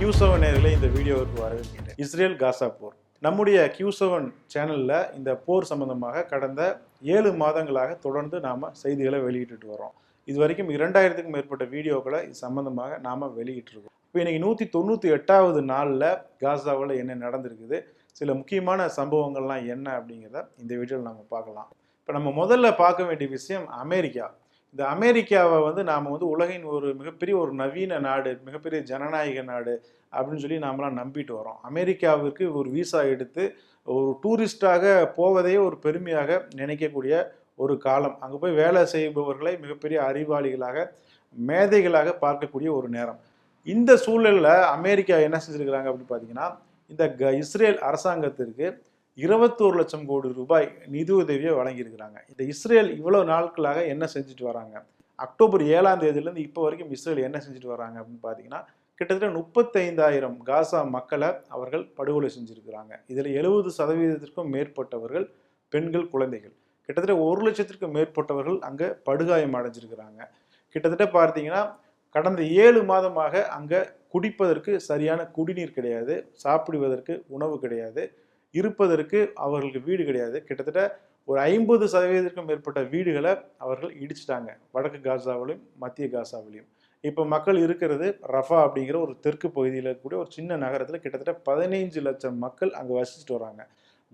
கியூசவன் நேர்களை இந்த வீடியோவுக்கு வரவேற்கிறேன். இஸ்ரேல் காசா போர். நம்முடைய கியூசவன் சேனலில் இந்த போர் சம்பந்தமாக கடந்த ஏழு மாதங்களாக தொடர்ந்து நாம் செய்திகளை வெளியிட்டு வரோம் இது வரைக்கும் இரண்டாயிரத்துக்கும் மேற்பட்ட வீடியோக்களை இது சம்பந்தமாக நாம் வெளியிட்டிருக்கோம். இப்போ இன்னைக்கு நூற்றி தொண்ணூற்றி எட்டாவது நாளில் காசாவில் என்ன நடந்திருக்குது சில முக்கியமான சம்பவங்கள்லாம் என்ன அப்படிங்கிறத இந்த வீடியோவில் நம்ம பார்க்கலாம். இப்போ நம்ம முதல்ல பார்க்க வேண்டிய விஷயம் அமெரிக்கா. இந்த அமெரிக்காவை வந்து நாம் வந்து உலகின் ஒரு மிகப்பெரிய ஒரு நவீன நாடு மிகப்பெரிய ஜனநாயக நாடு அப்படின்னு சொல்லி நாமெல்லாம் நம்பிட்டு வரோம் அமெரிக்காவிற்கு ஒரு விசா எடுத்து ஒரு டூரிஸ்டாக போவதையே ஒரு பெருமையாக நினைக்கக்கூடிய ஒரு காலம். அங்கே போய் வேலை செய்பவர்களை மிகப்பெரிய அறிவாளிகளாக மேதைகளாக பார்க்கக்கூடிய ஒரு நேரம். இந்த சூழலில் அமெரிக்கா என்ன செஞ்சுருக்கிறாங்க அப்படின்னு பார்த்தீங்கன்னா இந்த க இஸ்ரேல் அரசாங்கத்திற்கு இருபத்தோரு லட்சம் கோடி ரூபாய் நிதி உதவியை வழங்கியிருக்கிறாங்க. இந்த இஸ்ரேல் இவ்வளோ நாட்களாக என்ன செஞ்சுட்டு வராங்க? அக்டோபர் ஏழாம் தேதியிலேருந்து இப்போ வரைக்கும் இஸ்ரேல் என்ன செஞ்சுட்டு வராங்க அப்படின்னு பார்த்தீங்கன்னா கிட்டத்தட்ட முப்பத்தைந்தாயிரம் காசா மக்களை அவர்கள் படுகொலை செஞ்சுருக்கிறாங்க. இதில் எழுபது சதவீதத்திற்கும் மேற்பட்டவர்கள் பெண்கள் குழந்தைகள். கிட்டத்தட்ட ஒரு லட்சத்திற்கும் மேற்பட்டவர்கள் அங்கே படுகாயம் அடைஞ்சிருக்கிறாங்க. கிட்டத்தட்ட பார்த்தீங்கன்னா கடந்த ஏழு மாதமாக அங்கே குடிப்பதற்கு சரியான குடிநீர் கிடையாது சாப்பிடுவதற்கு உணவு கிடையாது. இருப்பதற்கு அவர்களுக்கு வீடு கிடையாது. கிட்டத்தட்ட ஒரு ஐம்பது சதவீதத்திற்கும் மேற்பட்ட வீடுகளை அவர்கள் இடிச்சிட்டாங்க. வடக்கு காசாவிலையும் மத்திய காசாவிலையும் இப்போ மக்கள் இருக்கிறது ரஃபா அப்படிங்கிற ஒரு தெற்கு பகுதியில் இருக்கக்கூடிய ஒரு சின்ன நகரத்தில் கிட்டத்தட்ட பதினைஞ்சு லட்சம் மக்கள் அங்கே வசிச்சுட்டு வராங்க.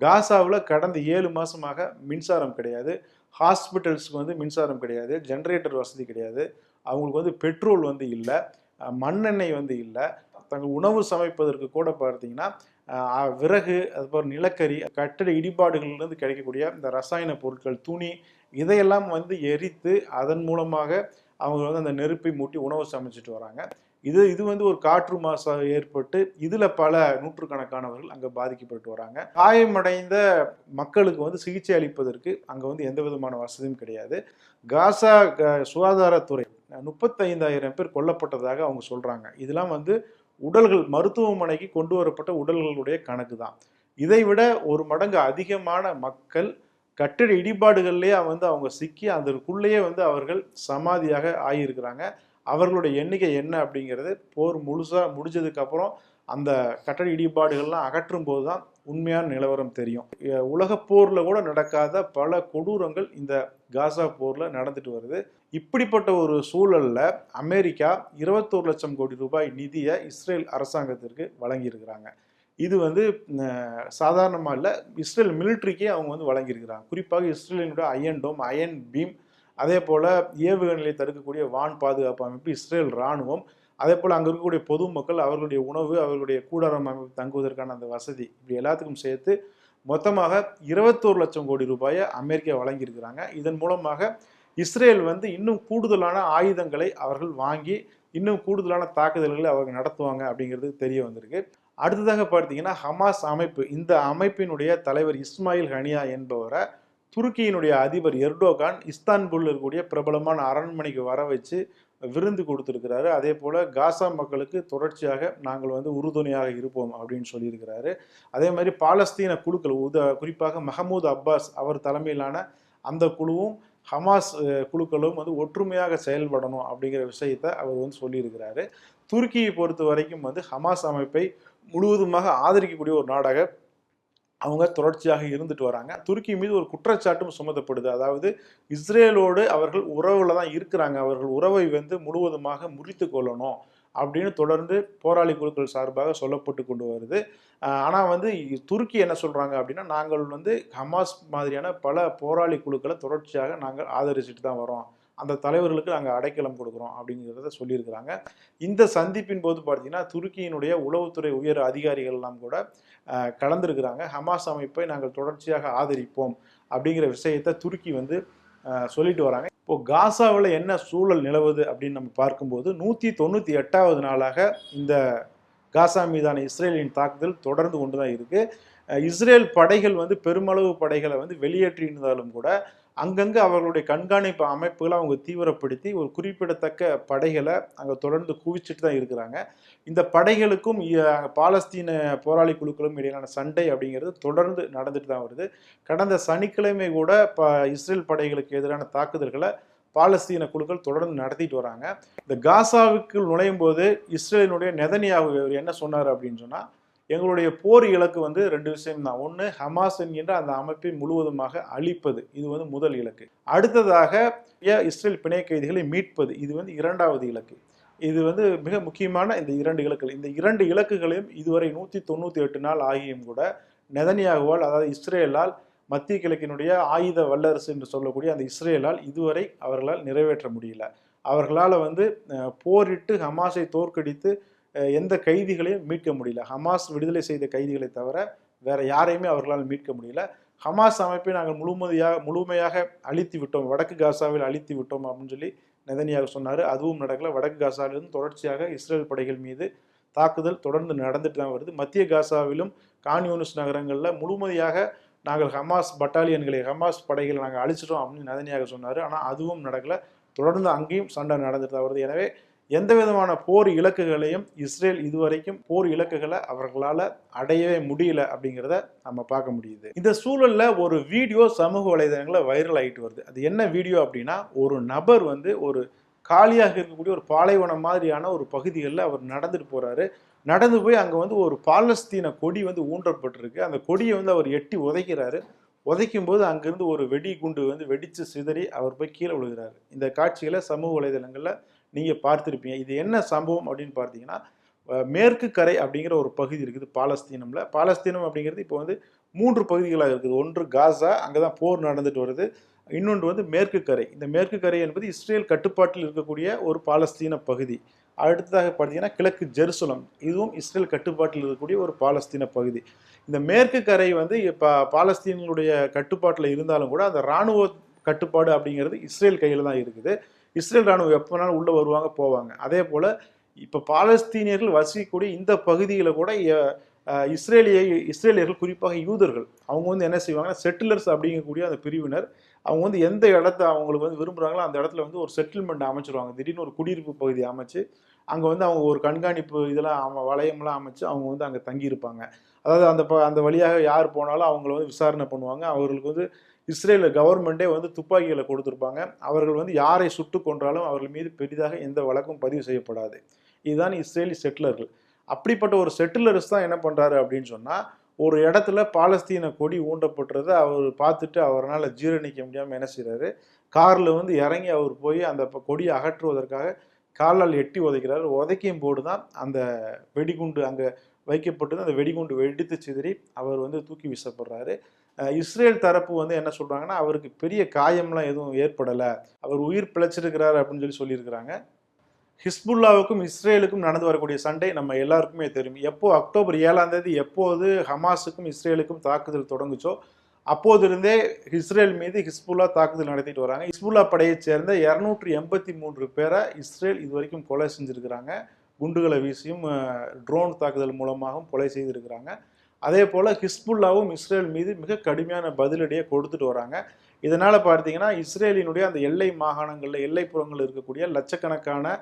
காசாவில் கடந்த ஏழு மாதமாக மின்சாரம் கிடையாது. ஹாஸ்பிட்டல்ஸ்க்கு வந்து மின்சாரம் கிடையாது. ஜென்ரேட்டர் வசதி கிடையாது. அவங்களுக்கு வந்து பெட்ரோல் வந்து இல்லை. மண்ணெண்ணெய் வந்து இல்லை. தங்கள் உணவு சமைப்பதற்கு கூட பார்த்தீங்கன்னா விறகு அதுபோல் நிலக்கரி கட்டிட இடிபாடுகளிலிருந்து கிடைக்கக்கூடிய இந்த ரசாயன பொருட்கள் துணி இதையெல்லாம் வந்து எரித்து அதன் மூலமாக அவங்க வந்து அந்த நெருப்பை மூட்டி உணவு சமைச்சிட்டு வராங்க. இது இது வந்து ஒரு காற்று மாசு ஏற்பட்டு இதில் பல நூற்றுக்கணக்கானவர்கள் அங்கே பாதிக்கப்பட்டு வராங்க. காயமடைந்த மக்களுக்கு வந்து சிகிச்சை அளிப்பதற்கு அங்கே வந்து எந்த விதமான வசதியும் கிடையாது. காசா க- சுகாதாரத்துறை முப்பத்தைந்தாயிரம் பேர் கொல்லப்பட்டதாக அவங்க சொல்கிறாங்க இதெல்லாம் வந்து உடல்கள் மருத்துவமனைக்கு கொண்டு வரப்பட்ட உடல்களுடைய கணக்கு தான் இதை விட ஒரு மடங்கு அதிகமான மக்கள் கட்டிட இடிபாடுகள்லேயே வந்து அவங்க சிக்கி அதற்குள்ளேயே வந்து அவர்கள் சமாதியாக ஆகியிருக்கிறாங்க. அவர்களுடைய எண்ணிக்கை என்ன அப்படிங்கிறது போர் முழுசாக முடிஞ்சதுக்கப்புறம் அந்த கட்டட இடிபாடுகள்லாம் அகற்றும் போது தான் உண்மையான நிலவரம் தெரியும். உலகப் போரில் கூட நடக்காத பல கொடூரங்கள் இந்த காசா போரில் நடந்துட்டு வருது. இப்படிப்பட்ட ஒரு சூழல்ல அமெரிக்கா இருபத்தோரு லட்சம் கோடி ரூபாய் நிதியை இஸ்ரேல் அரசாங்கத்திற்கு வழங்கியிருக்கிறாங்க. இது வந்து சாதாரணமாக இல்லை இஸ்ரேல் மிலிட்ரிக்கே அவங்க வந்து வழங்கியிருக்கிறாங்க. குறிப்பாக இஸ்ரேலினுடைய அயன் டோம் அயன் பீம் அதே போல் ஏவுகணைகளை தடுக்கக்கூடிய வான் பாதுகாப்பு அமைப்பு இஸ்ரேல் இராணுவம் அதே போல் அங்கே இருக்கக்கூடிய பொதுமக்கள் அவர்களுடைய உணவு அவர்களுடைய கூடாரம் அமைப்பு தங்குவதற்கான அந்த வசதி இப்படி எல்லாத்துக்கும் சேர்த்து மொத்தமாக இருபத்தோரு லட்சம் கோடி ரூபாயை அமெரிக்கா வழங்கியிருக்கிறாங்க. இதன் மூலமாக இஸ்ரேல் வந்து இன்னும் கூடுதலான ஆயுதங்களை அவர்கள் வாங்கி இன்னும் கூடுதலான தாக்குதல்களை அவர்கள் நடத்துவாங்க அப்படிங்கிறது தெரிய வந்திருக்கு. அடுத்ததாக பார்த்தீங்கன்னா ஹமாஸ் அமைப்பு இந்த அமைப்பினுடைய தலைவர் இஸ்மாயில் ஹனியா என்பவரை துருக்கியினுடைய அதிபர் எர்டோகான் இஸ்தான்புல்ல இருக்கக்கூடிய பிரபலமான அரண்மனைக்கு வர வச்சு விருந்து கொடுத்துருக்கிறாரு. அதே போல் காசா மக்களுக்கு தொடர்ச்சியாக நாங்கள் வந்து உறுதுணையாக இருப்போம் அப்படின்னு சொல்லியிருக்கிறாரு. அதே மாதிரி பாலஸ்தீன குழுக்கள் உத குறிப்பாக மஹமூத் அப்பாஸ் அவர் தலைமையிலான அந்த குழுவும் ஹமாஸ் குழுக்களும் வந்து ஒற்றுமையாக செயல்படணும் அப்படிங்கிற விஷயத்தை அவர் வந்து சொல்லியிருக்கிறாரு. துருக்கியை பொறுத்த வரைக்கும் வந்து ஹமாஸ் அமைப்பை முழுவதுமாக ஆதரிக்கக்கூடிய ஒரு நாடாக அவங்க தொடர்ச்சியாக இருந்துட்டு வராங்க. துருக்கி மீது ஒரு குற்றச்சாட்டும் சுமத்தப்படுது. அதாவது இஸ்ரேலோடு அவர்கள் உறவுல தான் இருக்கிறாங்க. அவர்கள் உறவை வந்து முழுவதுமாக முறித்து கொள்ளணும் அப்படின்னு தொடர்ந்து போராளி குழுக்கள் சார்பாக சொல்லப்பட்டு கொண்டு வருது. ஆனால் வந்து துருக்கி என்ன சொல்கிறாங்க அப்படின்னா நாங்கள் வந்து ஹமாஸ் மாதிரியான பல போராளி குழுக்களை தொடர்ச்சியாக நாங்கள் ஆதரிச்சுட்டு தான் வரோம். அந்த தலைவர்களுக்கு நாங்கள் அடைக்கலம் கொடுக்குறோம் அப்படிங்கிறத சொல்லியிருக்கிறாங்க. இந்த சந்திப்பின் போது பார்த்தீங்கன்னா துருக்கியினுடைய உளவுத்துறை உயர் அதிகாரிகள்லாம் கூட கலந்துருக்கிறாங்க. ஹமாஸ் அமைப்பை நாங்கள் தொடர்ச்சியாக ஆதரிப்போம் அப்படிங்கிற விஷயத்தை துருக்கி வந்து சொல்லிட்டு வராங்க. இப்போ காசாவில் என்ன சூழல் நிலவுது அப்படின்னு நம்ம பார்க்கும்போது நூற்றி தொண்ணூற்றி எட்டாவது நாளாக இந்த காசா மீதான இஸ்ரேலின் தாக்குதல் தொடர்ந்து கொண்டு தான் இருக்குது இஸ்ரேல் படைகள் வந்து பெருமளவு படைகளை வந்து வெளியேற்றியிருந்தாலும் கூட அங்கங்கே அவர்களுடைய கண்காணிப்பு அமைப்புகளை அவங்க தீவிரப்படுத்தி ஒரு குறிப்பிடத்தக்க படைகளை அங்கே தொடர்ந்து குவிச்சிட்டு தான் இருக்கிறாங்க. இந்த படைகளுக்கும் இ- பாலஸ்தீன போராளி குழுக்களும் இடையிலான சண்டை அப்படிங்கிறது தொடர்ந்து நடந்துட்டு தான் வருது. கடந்த சனிக்கிழமை கூட ப இஸ்ரேல் படைகளுக்கு எதிரான தாக்குதல்களை பாலஸ்தீன குழுக்கள் தொடர்ந்து நடத்திட்டு வராங்க. இந்த காசாவுக்குள் நுழையும் போது இஸ்ரேலினுடைய நெதனியாவு இவர் என்ன சொன்னார் அப்படின்னு சொன்னால் எங்களுடைய போர் இலக்கு வந்து ரெண்டு விஷயம் தான் ஒன்று ஹமாஸ் என்கின்ற அந்த அமைப்பை முழுவதுமாக அழிப்பது. இது வந்து முதல் இலக்கு. அடுத்ததாக இஸ்ரேல் பிணை கைதிகளை மீட்பது. இது வந்து இரண்டாவது இலக்கு. இது வந்து மிக முக்கியமான இந்த இரண்டு இலக்குகள். இந்த இரண்டு இலக்குகளையும் இதுவரை நூற்றி தொண்ணூற்றி எட்டு நாள் ஆகியும் கூட நெதனியாகுவால் அதாவது இஸ்ரேலால் மத்திய கிழக்கினுடைய ஆயுத வல்லரசு என்று சொல்லக்கூடிய அந்த இஸ்ரேலால் இதுவரை அவர்களால் நிறைவேற்ற முடியல. அவர்களால் வந்து போரிட்டு ஹமாஸை தோற்கடித்து எந்த கைதிகளையும் மீட்க முடியல. ஹமாஸ் விடுதலை செய்த கைதிகளை தவிர வேற யாரையுமே அவர்களால் மீட்க முடியல. ஹமாஸ் அமைப்பை நாங்கள் முழுமதியாக முழுமையாக அழித்து விட்டோம். வடக்கு காசாவில் அழித்து விட்டோம் அப்படின்னு சொல்லி நெதனியாக சொன்னார். அதுவும் நடக்கல. வடக்கு காசாவிலிருந்து தொடர்ச்சியாக இஸ்ரேல் படைகள் மீது தாக்குதல் தொடர்ந்து நடந்துட்டு தான் வருது. மத்திய காசாவிலும் கான்யூனிஸ்ட் நகரங்களில் முழுமதியாக நாங்கள் ஹமாஸ் பட்டாலியன்களை ஹமாஸ் படைகளை நாங்கள் அழிச்சிட்டோம் அப்படின்னு நதனியாக சொன்னார். ஆனால் அதுவும் நடக்கல. தொடர்ந்து அங்கேயும் சண்டை நடந்துட்டு தான் வருது. எனவே எந்த விதமான போர் இலக்குகளையும் இஸ்ரேல் இதுவரைக்கும் போர் இலக்குகளை அவர்களால் அடையவே முடியல அப்படிங்கிறத நம்ம பார்க்க முடியுது. இந்த சூழலில் ஒரு வீடியோ சமூக வலைதளங்களில் வைரல் ஆகிட்டு வருது. அது என்ன வீடியோ அப்படின்னா ஒரு நபர் வந்து ஒரு காலியாக இருக்கக்கூடிய ஒரு பாலைவனம் மாதிரியான ஒரு பகுதிகளில் அவர் நடந்துட்டு போறாரு. நடந்து போய் அங்கே வந்து ஒரு பாலஸ்தீன கொடி வந்து ஊன்றப்பட்டிருக்கு. அந்த கொடியை வந்து அவர் எட்டி உதைக்கிறாரு. உதைக்கும் போது அங்கிருந்து ஒரு வெடி குண்டு வந்து வெடிச்சு சிதறி அவர் போய் கீழே விழுகிறாரு. இந்த காட்சிகளை சமூக வலைதளங்களில் நீங்கள் பார்த்துருப்பீங்க. இது என்ன சம்பவம் அப்படின்னு பார்த்தீங்கன்னா மேற்கு கரை அப்படிங்கிற ஒரு பகுதி இருக்குது பாலஸ்தீனம்ல. பாலஸ்தீனம் அப்படிங்கிறது இப்போ வந்து மூன்று பகுதிகளாக இருக்குது. ஒன்று காசா அங்கே தான் போர் நடந்துட்டு வருது. இன்னொன்று வந்து மேற்கு கரை. இந்த மேற்கு கரை என்பது இஸ்ரேல் கட்டுப்பாட்டில் இருக்கக்கூடிய ஒரு பாலஸ்தீன பகுதி. அடுத்ததாக பார்த்தீங்கன்னா கிழக்கு ஜெருசலம். இதுவும் இஸ்ரேல் கட்டுப்பாட்டில் இருக்கக்கூடிய ஒரு பாலஸ்தீன பகுதி. இந்த மேற்கு கரை வந்து இப்போ பாலஸ்தீன்களுடைய கட்டுப்பாட்டில் இருந்தாலும் கூட அந்த இராணுவ கட்டுப்பாடு அப்படிங்கிறது இஸ்ரேல் கையில் தான் இருக்குது. இஸ்ரேல் இராணுவம் எப்போ வேணாலும் உள்ளே வருவாங்க போவாங்க. அதே போல் இப்போ பாலஸ்தீனியர்கள் வசிக்கக்கூடிய இந்த பகுதியில் கூட இஸ்ரேலிய இஸ்ரேலியர்கள் குறிப்பாக யூதர்கள். அவங்க வந்து என்ன செய்வாங்கன்னா செட்டிலர்ஸ் அப்படிங்கக்கூடிய அந்த பிரிவினர் அவங்க வந்து எந்த இடத்த அவங்களுக்கு வந்து விரும்புகிறாங்களோ அந்த இடத்துல வந்து ஒரு செட்டில்மெண்ட் அமைச்சிருவாங்க. திடீர்னு ஒரு குடியிருப்பு பகுதி அமைச்சு அங்கே வந்து அவங்க ஒரு கண்காணிப்பு இதெல்லாம் அவங்க வளையம்லாம் அமைச்சு அவங்க வந்து அங்கே தங்கியிருப்பாங்க. அதாவது அந்த ப அந்த வழியாக யார் போனாலும் அவங்கள வந்து விசாரணை பண்ணுவாங்க. அவர்களுக்கு வந்து இஸ்ரேல் கவர்மெண்ட்டே வந்து துப்பாக்கிகளை கொடுத்துருப்பாங்க. அவர்கள் வந்து யாரை சுட்டு கொன்றாலும் அவர்கள் மீது பெரிதாக எந்த வழக்கும் பதிவு செய்யப்படாது. இதுதான் இஸ்ரேலி செட்டிலர்கள் அப்படிப்பட்ட ஒரு செட்டிலர்ஸ் தான் என்ன பண்ணுறாரு அப்படின்னு சொன்னால் ஒரு இடத்துல பாலஸ்தீன கொடி ஊண்டப்பட்டுறதை அவர் பார்த்துட்டு அவரால் ஜீரணிக்க முடியாமல் என்ன செய்கிறாரு காரில் வந்து இறங்கி அவர் போய் அந்த கொடியை அகற்றுவதற்காக காலால் எட்டி உதைக்கிறாரு. உதைக்கும் போது தான் அந்த வெடிகுண்டு அங்கே வைக்கப்பட்டது. அந்த வெடிகுண்டு வெடித்து சிதறி அவர் வந்து தூக்கி வீசப்படுறாரு. இஸ்ரேல் தரப்பு வந்து என்ன சொல்கிறாங்கன்னா அவருக்கு பெரிய காயம்லாம் எதுவும் ஏற்படலை. அவர் உயிர் பிழைச்சிருக்கிறாரு அப்படின்னு சொல்லி சொல்லியிருக்கிறாங்க. ஹிஸ்புல்லாவுக்கும் இஸ்ரேலுக்கும் நடந்து வரக்கூடிய சண்டை நம்ம எல்லாருக்குமே தெரியும். எப்போ அக்டோபர் ஏழாம் தேதி எப்போது ஹமாஸுக்கும் இஸ்ரேலுக்கும் தாக்குதல் தொடங்குச்சோ அப்போதிருந்தே இஸ்ரேல் மீது ஹிஸ்புல்லா தாக்குதல் நடத்திட்டு வராங்க. ஹிஸ்புல்லா படையைச் சேர்ந்த இரநூற்றி எண்பத்தி மூன்று பேரை இஸ்ரேல் இதுவரைக்கும் கொலை செஞ்சுருக்கிறாங்க. குண்டுகளை வீசியும் ட்ரோன் தாக்குதல் மூலமாகவும் கொலை செய்திருக்கிறாங்க. அதே போல் ஹிஸ்புல்லாவும் இஸ்ரேல் மீது மிக கடுமையான பதிலடியை கொடுத்துட்டு வராங்க. இதனால் பார்த்தீங்கன்னா இஸ்ரேலினுடைய அந்த எல்லை மாகாணங்களில் எல்லைப்புறங்களில் இருக்கக்கூடிய லட்சக்கணக்கான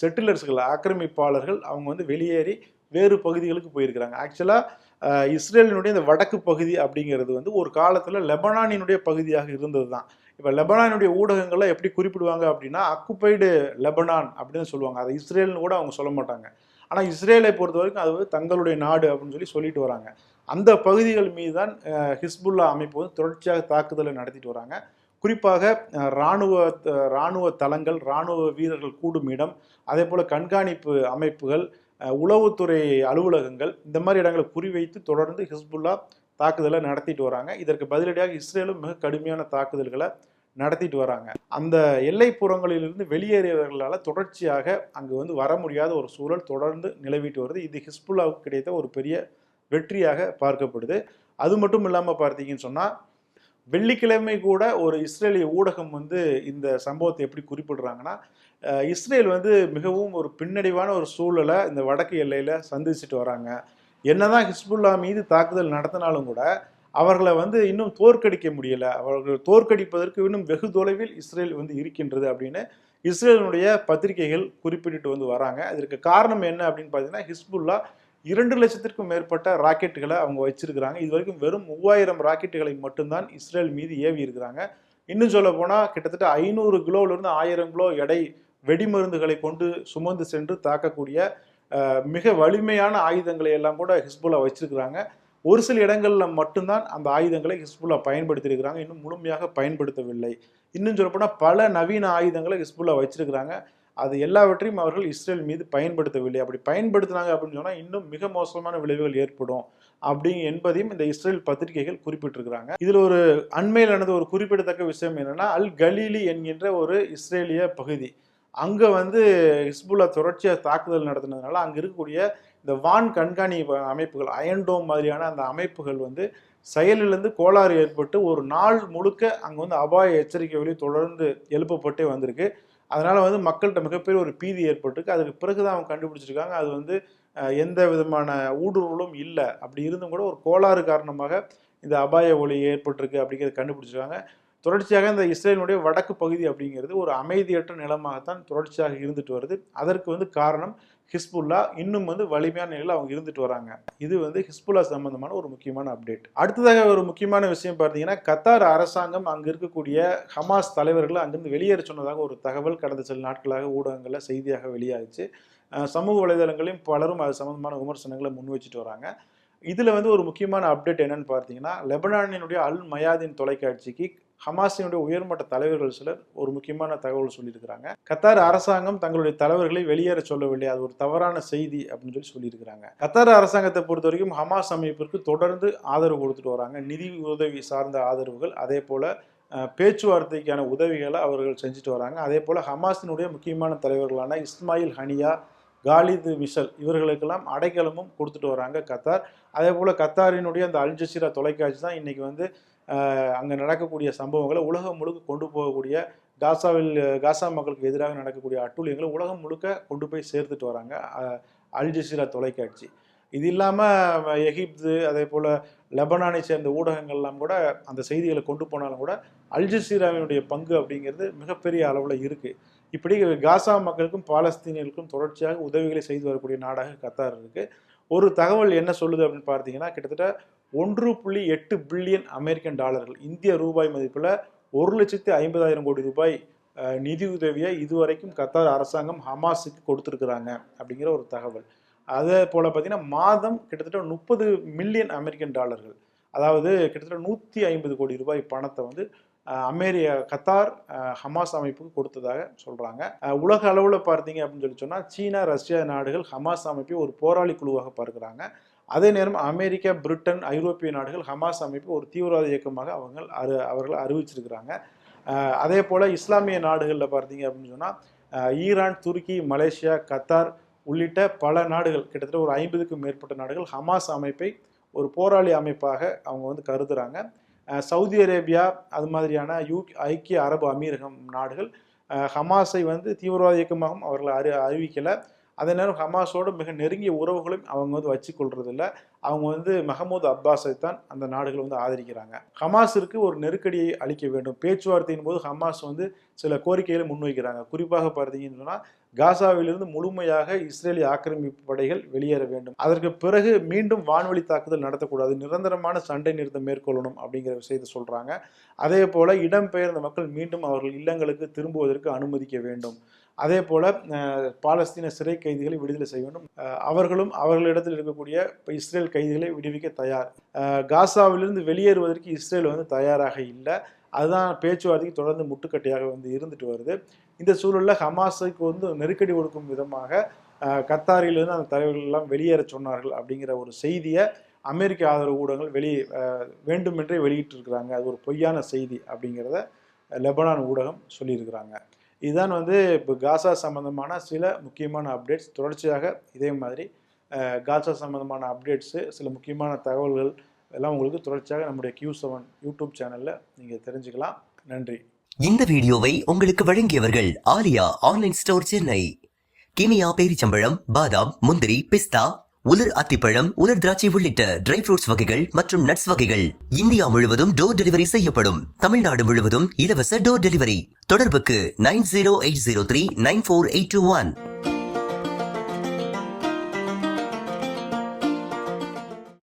செட்டிலர்ஸ்கள் ஆக்கிரமிப்பாளர்கள் அவங்க வந்து வெளியேறி வேறு பகுதிகளுக்கு போயிருக்கிறாங்க. ஆக்சுவலாக இஸ்ரேலினுடைய இந்த வடக்கு பகுதி அப்படிங்கிறது வந்து ஒரு காலத்தில் லெபனானினுடைய பகுதியாக இருந்தது தான் இப்போ லெபனானுடைய ஊடகங்களை எப்படி குறிப்பிடுவாங்க அப்படின்னா அக்குப்பைடு லெபனான் அப்படின்னு சொல்லுவாங்க. அதை இஸ்ரேல்னு கூட அவங்க சொல்ல மாட்டாங்க. ஆனால் இஸ்ரேலை பொறுத்த வரைக்கும் அது வந்து தங்களுடைய நாடு அப்படின்னு சொல்லி சொல்லிட்டு வராங்க. அந்த பகுதிகள் மீது தான் ஹிஸ்புல்லா அமைப்பு வந்து தொடர்ச்சியாக தாக்குதலை நடத்திட்டு வராங்க. குறிப்பாக இராணுவ இராணுவ தளங்கள் இராணுவ வீரர்கள் கூடும் இடம் அதே போல் கண்காணிப்பு அமைப்புகள் உளவுத்துறை அலுவலகங்கள் இந்த மாதிரி இடங்களை குறிவைத்து தொடர்ந்து ஹிஸ்புல்லா தாக்குதலை நடத்திட்டு வராங்க. இதற்கு பதிலடியாக இஸ்ரேலும் மிக கடுமையான தாக்குதல்களை நடத்திட்டு வராங்க. அந்த எல்லைப்புறங்களிலிருந்து வெளியேறியவர்களால் தொடர்ச்சியாக அங்கு வந்து வர முடியாத ஒரு சூழல் தொடர்ந்து நிலவிட்டு வருது. இது ஹிஸ்புல்லாவுக்கு கிடைத்த ஒரு பெரிய வெற்றியாக பார்க்கப்படுது. அது மட்டும் இல்லாமல் பார்த்தீங்கன்னு சொன்னால் வெள்ளிக்கிழமை கூட ஒரு இஸ்ரேலிய ஊடகம் வந்து இந்த சம்பவத்தை எப்படி குறிப்பிடுறாங்கன்னா இஸ்ரேல் வந்து மிகவும் ஒரு பின்னடைவான ஒரு சூழலை இந்த வடக்கு எல்லையில் சந்திச்சுட்டு வராங்க. என்னதான் ஹிஸ்புல்லா மீது தாக்குதல் நடத்தினாலும் கூட அவர்களை வந்து இன்னும் தோற்கடிக்க முடியல. அவர்கள் தோற்கடிப்பதற்கு இன்னும் வெகு தொலைவில் இஸ்ரேல் வந்து இருக்கின்றது அப்படின்னு இஸ்ரேலினுடைய பத்திரிகைகள் குறிப்பிட்டு வந்து வராங்க. அதற்கு காரணம் என்ன அப்படின்னு பார்த்தீங்கன்னா ஹிஸ்புல்லா இரண்டு லட்சத்திற்கும் மேற்பட்ட ராக்கெட்டுகளை அவங்க வச்சிருக்கிறாங்க. இது வரைக்கும் வெறும் மூவாயிரம் ராக்கெட்டுகளை மட்டும்தான் இஸ்ரேல் மீது ஏவி இருக்கிறாங்க. இன்னும் சொல்ல போனால் கிட்டத்தட்ட ஐநூறு கிலோவிலிருந்து ஆயிரம் கிலோ எடை வெடிமருந்துகளை கொண்டு சுமந்து சென்று தாக்கக்கூடிய மிக வலிமையான ஆயுதங்களை எல்லாம் கூட ஹிஸ்புல்லா வச்சிருக்கிறாங்க. ஒரு சில இடங்களில் மட்டும்தான் அந்த ஆயுதங்களை ஹிஸ்புல்லா பயன்படுத்தியிருக்கிறாங்க. இன்னும் முழுமையாக பயன்படுத்தவில்லை. இன்னும் சொல்லப்போனால் பல நவீன ஆயுதங்களை ஹிஸ்புல்லா வச்சிருக்கிறாங்க. அது எல்லாவற்றையும் அவர்கள் இஸ்ரேல் மீது பயன்படுத்தவில்லை. அப்படி பயன்படுத்தினாங்க அப்படின்னு சொன்னால் இன்னும் மிக மோசமான விளைவுகள் ஏற்படும் அப்படி என்பதையும் இந்த இஸ்ரேல் பத்திரிகைகள் குறிப்பிட்டிருக்கிறாங்க. இதில் ஒரு அண்மையில் நடந்த ஒரு குறிப்பிடத்தக்க விஷயம் என்னென்னா அல் கலீலி என்கின்ற ஒரு இஸ்ரேலிய பகுதி. அங்கே வந்து ஹிஸ்புல்லா தொடர்ச்சியாக தாக்குதல் நடத்தினதுனால அங்கே இருக்கக்கூடிய இந்த வான் கண்காணி அமைப்புகள் அயன்டோம் மாதிரியான அந்த அமைப்புகள் வந்து செயலிலிருந்து கோளாறு ஏற்பட்டு ஒரு நாள் முழுக்க அங்கே வந்து அபாய எச்சரிக்கை வழி தொடர்ந்து எழுப்பப்பட்டே வந்திருக்கு. அதனால் வந்து மக்கள்கிட்ட மிகப்பெரிய ஒரு பீதி ஏற்பட்டிருக்கு. அதுக்கு பிறகு தான் அவங்க கண்டுபிடிச்சிருக்காங்க. அது வந்து எந்த விதமான ஊடுருவலும் இல்லை. அப்படி இருந்தும் கூட ஒரு கோளாறு காரணமாக இந்த அபாய ஒளி ஏற்பட்டிருக்கு அப்படிங்கிறத கண்டுபிடிச்சிருக்காங்க. தொடர்ச்சியாக இந்த இஸ்ரேலினுடைய வடக்கு பகுதி அப்படிங்கிறது ஒரு அமைதியற்ற நிலமாகத்தான் தொடர்ச்சியாக இருந்துட்டு வருது. அதற்கு வந்து காரணம் ஹிஸ்புல்லா இன்னும் வந்து வலிமையான நிலையில் அவங்க இருந்துட்டு வராங்க. இது வந்து ஹிஸ்புல்லா சம்பந்தமான ஒரு முக்கியமான அப்டேட் அடுத்ததாக ஒரு முக்கியமான விஷயம் பார்த்தீங்கன்னா கத்தார் அரசாங்கம் அங்கே இருக்கக்கூடிய ஹமாஸ் தலைவர்களை அங்கிருந்து வெளியேற சொன்னதாக ஒரு தகவல் கடந்த சில நாட்களாக ஊடகங்களில் செய்தியாக வெளியாகிச்சு சமூக வலைதளங்களையும் பலரும் அது சம்பந்தமான விமர்சனங்களை முன் வச்சுட்டு வராங்க. இதில் வந்து ஒரு முக்கியமான அப்டேட் என்னன்னு பார்த்தீங்கன்னா லெபனானினுடைய அல் மயாதின் தொலைக்காட்சிக்கு ஹமாஸினுடைய உயர்மட்ட தலைவர்கள் சிலர் ஒரு முக்கியமான தகவல் சொல்லியிருக்கிறாங்க. கத்தார் அரசாங்கம் தங்களுடைய தலைவர்களை வெளியேற சொல்லவில்லை. அது ஒரு தவறான செய்தி அப்படின்னு சொல்லி சொல்லியிருக்கிறாங்க. கத்தார் அரசாங்கத்தை பொறுத்த வரைக்கும் ஹமாஸ் அமைப்பிற்கு தொடர்ந்து ஆதரவு கொடுத்துட்டு வராங்க. நிதி உதவி சார்ந்த ஆதரவுகள் அதே போல பேச்சுவார்த்தைக்கான உதவிகளை அவர்கள் செஞ்சுட்டு வராங்க. அதே போல ஹமாஸினுடைய முக்கியமான தலைவர்களான இஸ்மாயில் ஹனியா காலிது மிஷல் இவர்களுக்கெல்லாம் அடைக்கலமும் கொடுத்துட்டு வராங்க கத்தார். அதே போல் கத்தாரினுடைய அந்த அல்ஜசீரா தொலைக்காட்சி தான் இன்னைக்கு வந்து அங்கே நடக்கக்கூடிய சம்பவங்களை உலகம் முழுக்க கொண்டு போகக்கூடிய காசாவில் காசா மக்களுக்கு எதிராக நடக்கக்கூடிய அட்டூழியங்களை உலகம் முழுக்க கொண்டு போய் சேர்த்துட்டு வராங்க. அஹ், அல் ஜசீரா தொலைக்காட்சி. இது இல்லாமல் எகிப்து அதே போல் லெபனானை சேர்ந்த ஊடகங்கள்லாம் கூட அந்த செய்திகளை கொண்டு போனாலும் கூட அல்ஜசீராவினுடைய பங்கு அப்படிங்கிறது மிகப்பெரிய அளவில் இருக்குது இப்படி காசா மக்களுக்கும் பாலஸ்தீனியர்களுக்கும் தொடர்ச்சியாக உதவிகளை செய்து வரக்கூடிய நாடாக கத்தார் இருக்குது ஒரு தகவல் என்ன சொல்லுது அப்படின்னு பார்த்தீங்கன்னா கிட்டத்தட்ட ஒன்று புள்ளி எட்டு பில்லியன் அமெரிக்கன் டாலர்கள். இந்திய ரூபாய் மதிப்பில் ஒரு லட்சத்தி ஐம்பதாயிரம் கோடி ரூபாய் நிதியுதவியை நிதி உதவியை இதுவரைக்கும் கத்தார் அரசாங்கம் ஹமாஸுக்கு கொடுத்துருக்குறாங்க அப்படிங்கிற ஒரு தகவல். அதே போல் பார்த்தீங்கன்னா மாதம் கிட்டத்தட்ட முப்பது மில்லியன் அமெரிக்கன் டாலர்கள். அதாவது கிட்டத்தட்ட நூற்றி ஐம்பது கோடி ரூபாய் பணத்தை வந்து அமெரிய கத்தார் ஹமாஸ் அமைப்புக்கு கொடுத்ததாக சொல்கிறாங்க உலக அளவில் பார்த்தீங்க அப்படின்னு சொல்லி சொன்னால் சீனா ரஷ்யா நாடுகள் ஹமாஸ் அமைப்பை ஒரு போராளி குழுவாக பார்க்குறாங்க. அதே நேரம் அமெரிக்கா பிரிட்டன் ஐரோப்பிய நாடுகள் ஹமாஸ் அமைப்பு ஒரு தீவிரவாத இயக்கமாக அவங்க அரு அவர்கள் அறிவிச்சிருக்கிறாங்க. அதே போல் இஸ்லாமிய நாடுகளில் பார்த்தீங்க அப்படின்னு சொன்னால் ஈரான் துருக்கி மலேசியா கத்தார் உள்ளிட்ட பல நாடுகள் கிட்டத்தட்ட ஒரு ஐம்பதுக்கும் மேற்பட்ட நாடுகள் ஹமாஸ் அமைப்பை ஒரு போராளி அமைப்பாக அவங்க வந்து கருதுறாங்க. சவுதி அரேபியா அது மாதிரியான யூ ஐக்கிய அரபு அமீரகம் நாடுகள் ஹமாஸை வந்து தீவிரவாத இயக்கமாகவும் அவர்களை அறி அறிவிக்கலை. அதே நேரம் ஹமாஸோடு மிக நெருங்கிய உறவுகளையும் அவங்க வந்து வச்சுக்கொள்றதில்ல. அவங்க வந்து மஹமூத் அப்பாஸை தான் அந்த நாடுகள் வந்து ஆதரிக்கிறாங்க. ஹமாஸிற்கு ஒரு நெருக்கடியை அளிக்க வேண்டும். பேச்சுவார்த்தையின் போது ஹமாஸ் வந்து சில கோரிக்கைகளை முன்வைக்கிறாங்க. குறிப்பாக பார்த்தீங்கன்னு சொன்னால் காசாவிலிருந்து முழுமையாக இஸ்ரேலிய ஆக்கிரமிப்பு படைகள் வெளியேற வேண்டும். அதற்கு பிறகு மீண்டும் வான்வழி தாக்குதல் நடத்தக்கூடாது. நிரந்தரமான சண்டை நிறுத்தம் மேற்கொள்ளணும் அப்படிங்கிற விஷயத்தை சொல்கிறாங்க அதே போல் இடம்பெயர்ந்த மக்கள் மீண்டும் அவர்கள் இல்லங்களுக்கு திரும்புவதற்கு அனுமதிக்க வேண்டும். அதே போல் பாலஸ்தீன சிறை கைதிகளை விடுதலை செய்ய வேண்டும். அவர்களும் அவர்களிடத்தில் இருக்கக்கூடிய இப்போ இஸ்ரேல் கைதிகளை விடுவிக்க தயார். காசாவிலிருந்து வெளியேறுவதற்கு இஸ்ரேல் வந்து தயாராக இல்லை. அதுதான் பேச்சுவார்த்தைக்கு தொடர்ந்து முட்டுக்கட்டையாக வந்து இருந்துட்டு வருது. இந்த சூழலில் ஹமாஸுக்கு வந்து நெருக்கடி கொடுக்கும் விதமாக கத்தாரிலிருந்து அந்த தலைவர்கள் எல்லாம் வெளியேற சொன்னார்கள் அப்படிங்கிற ஒரு செய்தியை அமெரிக்க ஆதரவு ஊடகங்கள் வெளி வேண்டுமென்றே வெளியிட்டிருக்கிறாங்க. அது ஒரு பொய்யான செய்தி அப்படிங்கிறத லெபனான் ஊடகம் சொல்லியிருக்கிறாங்க. இதுதான் வந்து இப்போ காசா சம்மந்தமான சில முக்கியமான அப்டேட்ஸ் தொடர்ச்சியாக இதே மாதிரி காசா சம்மந்தமான அப்டேட்ஸு சில முக்கியமான தகவல்கள் எல்லாம் உங்களுக்கு தொடர்ச்சியாக நம்முடைய கியூ செவன் யூடியூப் சேனலில் நீங்கள் தெரிஞ்சுக்கலாம். நன்றி. இந்த வீடியோவை உங்களுக்கு வழங்கியவர்கள் ஆலியா ஆன்லைன் ஸ்டோர் சென்னை கினியா பேரிச்சம்பழம் பாதாம் முந்திரி பிஸ்தா உலர் அத்திப்பழம் உலர் திராட்சை உள்ளிட்ட ட்ரை ஃப்ரூட்ஸ் வகைகள் மற்றும் நட்ஸ் வகைகள் இந்தியா முழுவதும் டோர் டெலிவரி செய்யப்படும். தமிழ்நாடு முழுவதும் இலவச டோர் டெலிவரி தொடர்புக்கு nine zero eight zero three nine four eight two one